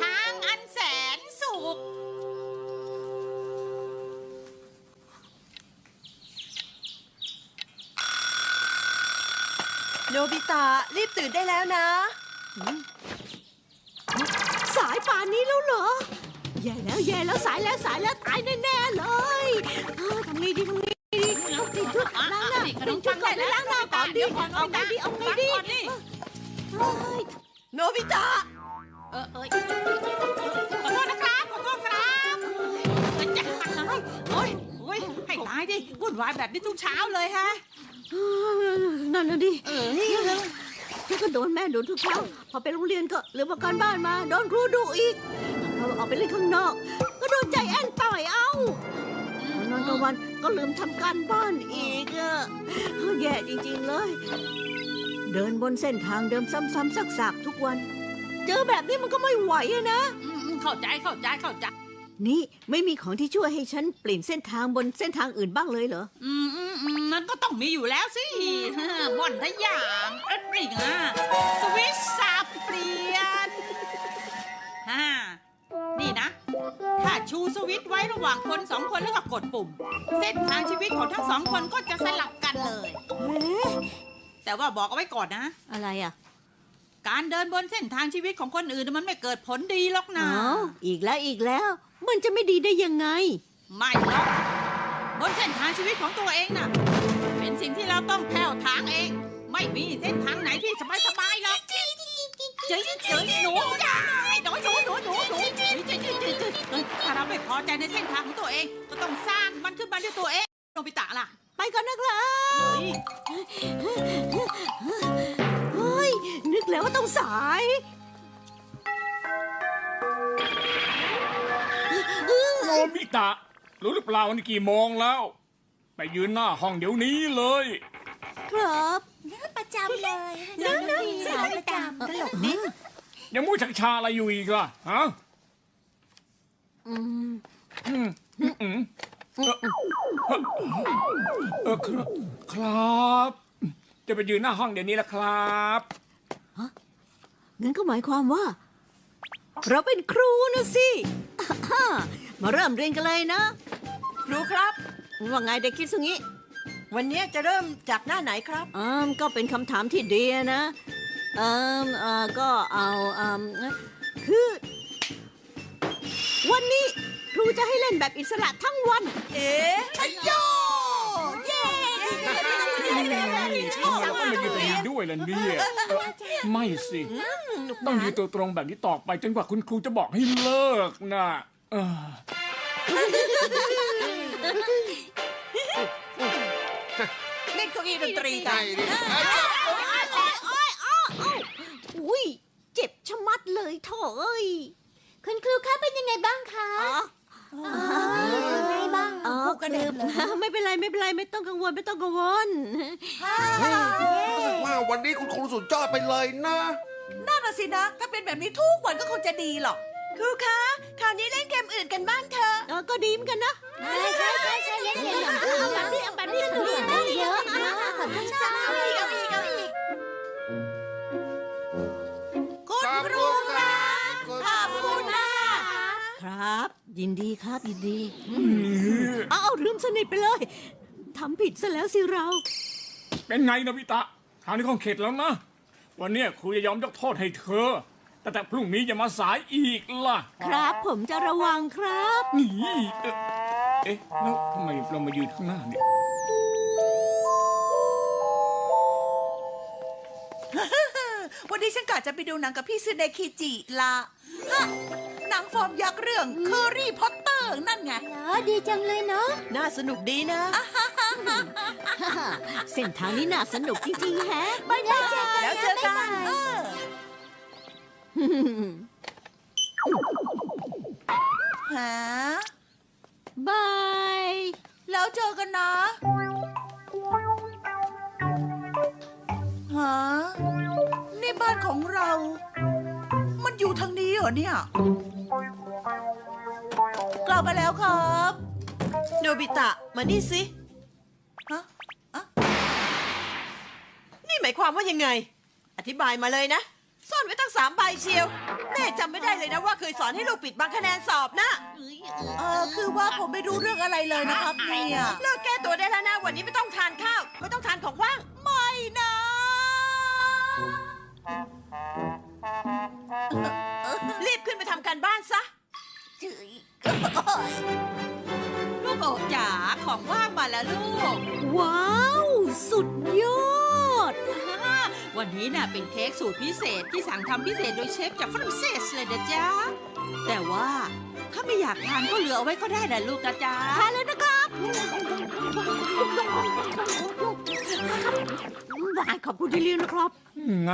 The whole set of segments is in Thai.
ทางอันแสนสุข โนบิตะรีบตื่นได้แล้วนะ สายป่านนี้แล้วเหรอ แย่แล้วแย่แล้วสายแล้วสายแล้วตายแน่ๆเลยเอ้าทำไงดีทำไงดีเอาติดชุดล้างหน้านี่ขนติมดชุดก่อนปัไปงได้ล้างหน้าก่อนดิเดี๋ยวก่อนเอาไงดีเอาไงดีฟัก่อนดิเฮ้ยโนบิตะ เออเอยขอโทษนะครับ ขอโทษครับเอ้ยจะโอ้ยโอ้ยให้ตายดิวุ่นวายแบบนี้ทุกเช้าเลยฮะ นั่นน่ะดิ เออพี่ก็โดนแม่ดุทุกเช้า พอไปโรงเรียนก็เหลือมาการบ้านมา โดนครูดุอีกเราออกไปเล่นข้างนอก ก็โดนใจแอนต่อยเอานอนกลางวันก็ลืมทำการบ้านอีกอะแย่จริงๆเลย เดินบนเส้นทางเดิมซ้ำๆซักๆทุกวัน เจอแบบนี้มันก็ไม่ไหวอะนะอืมอืมเข้าใจเข้าใจเข้าใจ นี่ไม่มีของที่ช่วยให้ฉันเปลี่ยนเส้นทางบนเส้นทางอื่นบ้างเลยเหรอ อืมอืมอืมมันก็ต้องมีอยู่แล้วสิบ่อนทะยางเอ็ดริงอะสวิตช์สับเปลี่ยนฮ่านี่นะ ถ้าชูสวิตช์ไว้ระหว่างคนสองคนแล้วก็กดปุ่ม เส้นทางชีวิตของทั้งสองคนก็จะสลับกันเลย เอ๊ะแต่ว่าบอกเอาไว้ก่อนนะ อะไรอะ การเดินบนเส้นทางชีวิตของคนอื่นมันไม่เกิดผลดีหรอกนะอ้าวอีกแล้วอีกแล้ว มันจะไม่ดีได้ยังไง ไม่หรอกบนเส้นทางชีวิตของตัวเองน่ะ เป็นสิ่งที่เราต้องแผ่วทางเอง ไม่มีเส้นทางไหนที่สบายสบายๆหรอกเจ๋ยเจ๋ยหนูจ้าหนูหนูหนูหนูหนูเจ๋ยเจ๋ยเจ๋ยเจ๋ยเจ๋ยเอ้ยถ้าเราไม่พอใจในเส้นทางของตัวเอง ก็ต้องสร้างมันขึ้นมาด้วยตัวเองโนบิตะล่ะ ไปก่อนนะครับเฮ้ยเฮ้ยนึ กแล้วว่าต้องสาย โนบิตะ รู้หรือเปล่านี่กี่โมงแล้ว ไปยืนหน้าห้องเดี๋ยวนี้เลย ครับประจำเลยน้องน้สาวประจำตลกดิยังมู้ชักชาอะไรอยู่อีกล่ะฮะอืมอืมอืมอืมเออเออครับ ครับ จะไปยืนหน้าห้องเดี๋ยวนี้ละครับ งั้นก็หมายความว่า เราเป็นครูนะสิอ่ามาเริ่มเรียนกันเลยนะ ครูครับ ว่าไงเด็กคิดสุงี้ วันนี้จะเริ่มจากหน้าไหนครับ อืมก็เป็นคำถามที่ดีนะเอืมเออก็เอาอืมคือ วันนี้ครูจะให้เล่นแบบอิสระทั้งวัน เอ๊ะ ชัยโยเย้ ชอบแล้วก็มายืนตรงนี้ด้ วยล่ะเนี่ยเออไม่สิ ต้องยืนตัวตรงแบบนี้ต่อไปจนกว่าคุณครูจะบอกให้เลิกนะเออเล่นเก้าอี้ดนตรีกันอุ้ยเจ็บชะมัดเลยโถเอ้ยคุณครูคะเป็นยังไงบ้างคะ อ๋อยัง ไงบ้าง อ๋อคือไม่เป็นไรไม่เป็นไรไม่ต้องกังวลไม่ต้องกังวลรู้สึกว่าวันนี้คุณครูสุดยอดไปเลยนะน่าน่ะสินะถ้าเป็นแบบนี้ทุกวันก็คงจะดีหรอกครูคะคราวนี้เล่นเกมอื่นกันบ้างเถอะเออก็ดีเหมือนกันนะใช่ใช่ใช่เล่นเกมอย่างอื่นแบบนี้แบบนี้สนุกได้เยอะนะขอบคุณค่ะเอาอีกเอาอีกเอาอีกคุณขอบครูคครับขอบคุณนะครับ ยินดีครับยินดีเอาเอาลืมสนิทไปเลยทำผิดซะแล้วสิเรา เป็นไงนะพิตะคราวนี้คงเข็ดแล้วนะ วันเนี้ยครูจะยอมยกโทษให้เธอ แต่แต่พรุ่งนี้อย่ามาสายอีกล่ะ ครับผมจะระวังครับ นี่ เอ๊ะเอ๊ะแล้วทำไมเรามายืนข้างหน้าเนี่ย วันนี้ฉันกะจะไปดูหนังกับพี่ซึเนคิจิละฮะ หนังฟอร์มยักษ์เรื่องเคอรี่พอตเตอร์นั่นไง เหรอดีจังเลยเนาะ น่าสนุกดีนะ เส้นทางนี้น่าสนุกจริงๆแฮะไปแล้วเจอกันแล้วเจอกัน เออ หา บาย แล้วเจอกันนะหานี่บ้านของเรามันอยู่ ทางนี้เหรอเนี่ย กลับมาแล้วครับโนบิตะ มานี่สิ ฮะอะนี่หมายความว่ายังไง อธิบายมาเลยนะ ซ่อนอนไว้ตั้งสามใบเชียว แม่จำไม่ได้เลยนะว่าเคยสอนให้ลูกปิดบังคะแนนสอบนะ เออคือว่าผมไม่รู้เรื่องอะไรเลยนะครับเนี่ย เลิกแก้ตัวได้แล้วนะ วันนี้ไม่ต้องทานข้าว ไม่ต้องทานของว่าง ไม่นะ รีบขึ้นไปทำการบ้านซะลูกโอ๋จ๋าของว่างมาแล้วลูก ว้าว สุดยอด วันนี้น่ะเป็นเค้กสูตรพิเศษที่สั่งทำพิเศษโดยเชฟจากฝรั่งเศสเลยนะจ๊ะ แต่ว่าถ้าไม่อยากทานก็เหลือเอาไว้ก็ได้นะลูกนะจ๊ะทานเลยนะครับบายขอบคุณที่เลี้ยงนะครับ ไง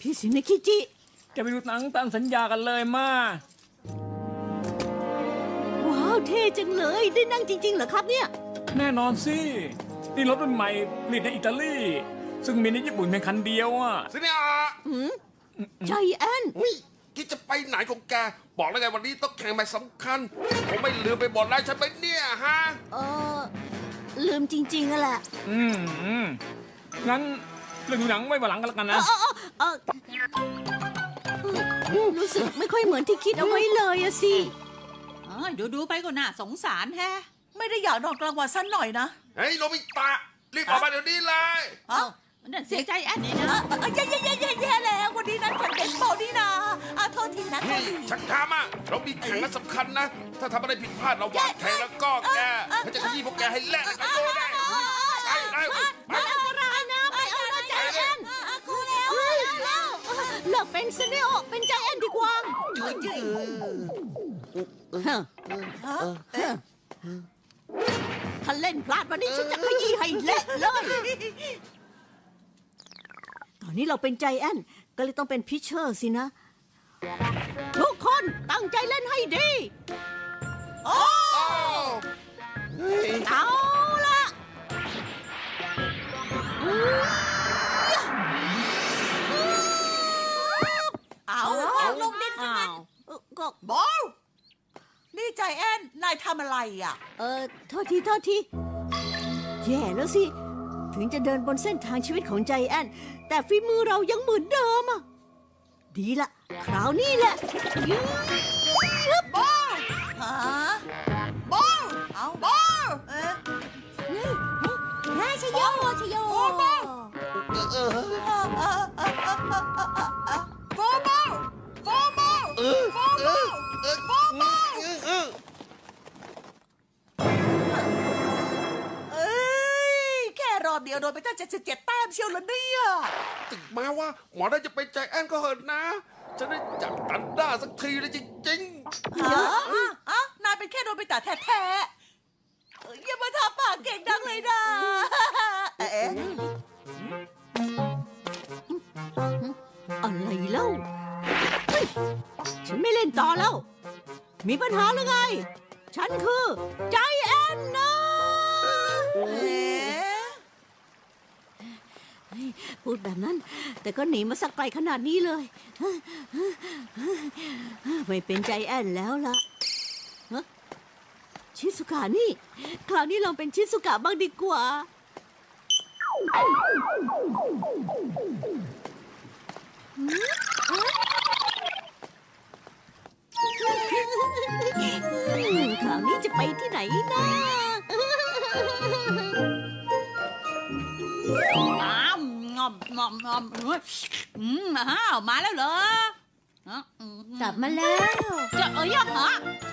พี่สินคิจิจะไปดูหนังตามสัญญากันเลยมา ว้าวเท่จังเลยได้นั่งจริง ๆ เหรอครับเนี่ย แน่นอนสิ นี่รถรุ่นใหม่ผลิตในอิตาลี ซึ่งมีในญี่ปุ่นเพียงคันเดียวอะ สิเนี่ยใจแอนอุ๊ยคิดจะไปไหนของแก บอกแล้วไงวันนี้ต้องแข่งแมตช์สำคัญ ผมไม่ลืมไปหมดแล้วใช่ไหมเนี่ยฮะ เออลืมจริงๆอะแหละ อืมอืมงั้น เรื่องดูหนังไว้วันหลังกันแล้วกันนะ เออรู้สึกไม่ค่อยเหมือนที่คิดเอาไว้เลยอะสิอ้ยดูดูๆไปก็น่าสงสารแฮะไม่ได้อยากนอนกลางวันสักหน่อยนะเฮ้ยโนบิตะรีบออกมาเดี๋ยวนี้เลย เอ้านั่นเสียใจแอนนี่นะเออแย่แย่แย่แย่แย่แล้ววันนี้นัดแข่งเบสบอลนี่นะอะโทษทีนะโทษนี่ที ชักช้ามากเรามีแข่งนัดสำคัญนะ ถ้าทำอะไรผิดพลาดเระหว่างแข่งแล้วก็แกเขาจะขยี้พวกแกให้แลกกันดูได้ไปไปไป เลิกเป็นซะเนโอเป็นใจแอนดีกว่าฮะถ้าเล่นพลาดวันนี้ฉันจะขยี้ให้เละเลย ตอนนี้เราเป็นใจแอนก็เลยต้องเป็นพิเชอร์สินะโอะไรอะ เออโทษทีโทษทีแย่แล้วสิ ถึงจะเดินบนเส้นทางชีวิตของใจแอน แต่ฝีมือเรายังเหมือนเดิมอะ ดีละ คราวนี้แหละยืดบอลฮะบอลเอาบอลเอ๊ะนายชโยชโยเออเออเออเออเออเออ ค่รอบเดียวโดนไปตั้ง77แต้มเชียวเหรอเนี่ยถึงแม้ว่าหมอได้จะเป็นใจแอนก็เหอะนะจะได้จับตันด้าสักทีเลยจริงฮะอะนายเป็นแค่โดนไปแต่แท้ๆเอ้ยอย่ามาทำปากเก่งดังเลยนะเอ๊ะอะไรเล่าเฮ้ยฉันไม่เล่นต่อแล้ว มีปัญหาหรือไง ฉันคือ ใจแอนนะเอ๊ะ พูดแบบนั้น แต่ก็หนีมาสักไกลขนาดนี้เลย ไม่เป็นใจแอนแล้วล่ะชิสุกะนี่ คราวนี้ลองเป็นชิสุกะบ้างดีกว่าคราวนี้จะไปที่ไหนนะ อมงอมงอมเอ้ยอืมอ้าวมาแล้วเหรอฮะอืมกลับมาแล้ว จะเอ้ยยังเหรอ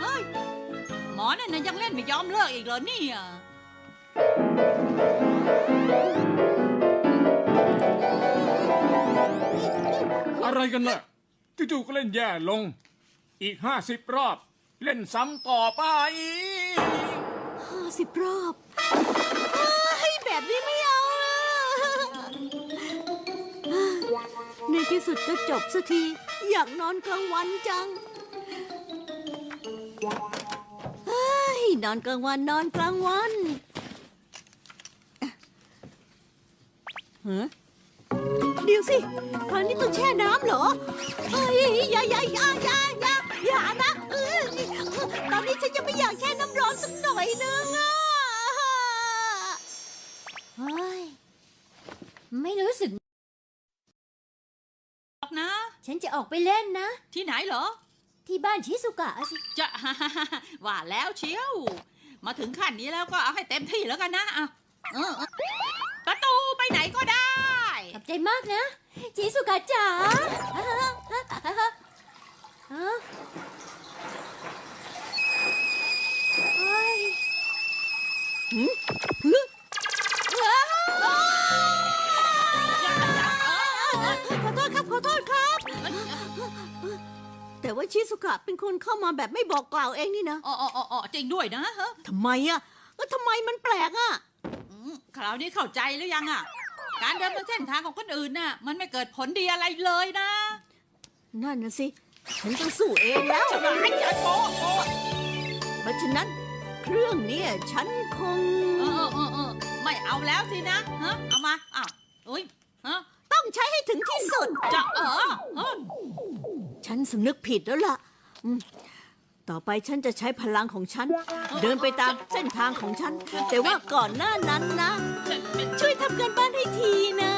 เฮ้ยหมอนั่นนะยังเล่นไม่ยอมเลิกอีกเหรอเนี่ยอะไรกันน่ะจู่ๆก็เล่นแย่ลง อีกห้าสิบรอบ เล่นซ้ำต่อไป ห้าสิบรอบเฮ้ยแบบนี้ไม่เอา ในที่สุดก็จบสักที อยากนอนกลางวันจังเฮ้ยนอนกลางวันนอนกลางวันฮะเดี๋ยวสิครั้งนี้ต้องแช่น้ำเหรอเฮ้ยอย่าอย่าอย่าอย่าอย่าอย่านะเออตอนนี้ฉันยังไม่อยากแช่น้ำร้อนสักหน่อยนึงอะเฮ้ยไม่รู้สึก ฉันจะออกไปเล่นนะ ที่ไหนเหรอ ที่บ้านชิสุกะสิ จะ ว่าแล้วเชียว มาถึงขั้นนี้แล้วก็เอาให้เต็มที่แล้วกันนะอะเออเออประตูไปไหนก็ได้ ขอบใจมากนะ ชิสุกะจ๋าฮะเว่าชิสุกะเป็นคนเข้ามาแบบไม่บอกกล่าวเองนี่นะอ๋ออ๋ออ๋อจริงด้วยนะฮะทำไมอะเออทำไมมันแปลกอะอืมคราวนี้เข้าใจหรือยังอะ การเดินบนเส้นทางของคนอื่นน่ะ มันไม่เกิดผลดีอะไรเลยนะ นั่นนะสิ ฉันต้องสู้เองแล้วจะร้ายจะโกโกเพราะฉะนั้นเครื่องเนี้ฉันคงเออเออเออไม่เอาแล้วสินะฮะเอามาอ้าว สำนึกผิดแล้วล่ะอืมต่อไปฉันจะใช้พลังของฉัน เดินไปตามเส้นทางของฉัน แต่ว่าก่อนหน้านั้นนะเป็นเป็นช่วยทำกันบ้านให้ทีนะ